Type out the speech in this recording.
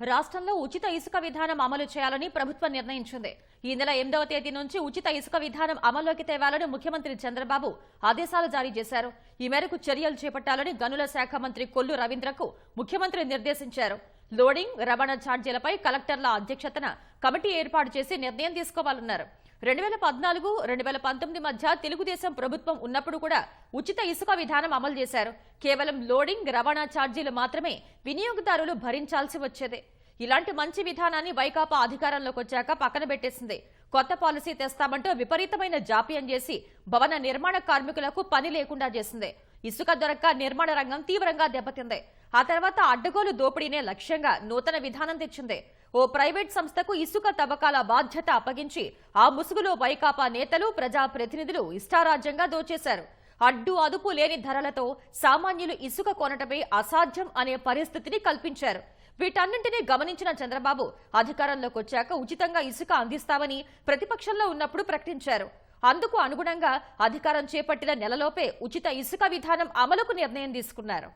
రాష్ట్రంలో ఉచిత ఇసుక విధానం అమలు చేయాలని ప్రభుత్వం నిర్ణయించింది. ఈ నెల ఎనిమిదవ తేదీ నుంచి ఉచిత ఇసుక విధానం అమల్లోకి తేవాలని ముఖ్యమంత్రి చంద్రబాబు ఆదేశాలు జారీ చేశారు. ఈ మేరకు చర్యలు చేపట్టాలని గనుల శాఖ మంత్రి కొల్లు రవీంద్రకు ముఖ్యమంత్రి నిర్దేశించారు. లోడింగ్ రవాణా ఛార్జీలపై కలెక్టర్ల అధ్యక్షతన కమిటీ ఏర్పాటు చేసి నిర్ణయం తీసుకోవాలన్నారు. రెండు వేల పద్నాలుగు రెండు వేల పంతొమ్మిది మధ్య తెలుగుదేశం ప్రభుత్వం ఉన్నప్పుడు కూడా ఉచిత ఇసుక విధానం అమలు చేశారు. కేవలం లోడింగ్ రవాణా ఛార్జీలు మాత్రమే వినియోగదారులు భరించాల్సి వచ్చేది. ఇలాంటి మంచి విధానాన్ని వైకాపా అధికారంలోకి వచ్చాక పక్కన పెట్టేసింది. కొత్త పాలసీ తెస్తామంటూ విపరీతమైన జాప్యం చేసి భవన నిర్మాణ కార్మికులకు పని లేకుండా చేసింది. ఇసుక దొరక్క నిర్మాణ రంగం తీవ్రంగా దెబ్బతింది. ఆ తర్వాత అడ్డగోలు దోపిడీనే లక్ష్యంగా నూతన విధానం తెచ్చింది. ఓ ప్రైవేట్ సంస్థకు ఇసుక తవ్వకాల బాధ్యత అప్పగించి ఆ ముసుగులో వైకాపా నేతలు ప్రజాప్రతినిధులు ఇష్టారాజ్యంగా దోచేశారు. అడ్డు అదుపు లేని ధరలతో సామాన్యులు ఇసుక కొనటమే అసాధ్యం అనే పరిస్థితిని కల్పించారు. వీటన్నింటినీ గమనించిన చంద్రబాబు అధికారంలోకి వచ్చాక ఉచితంగా ఇసుక అందిస్తామని ప్రతిపక్షంలో ఉన్నప్పుడు ప్రకటించారు. అందుకు అనుగుణంగా అధికారం చేపట్టిన నెలలోపే ఉచిత ఇసుక విధానం అమలుకు నిర్ణయం తీసుకున్నారు.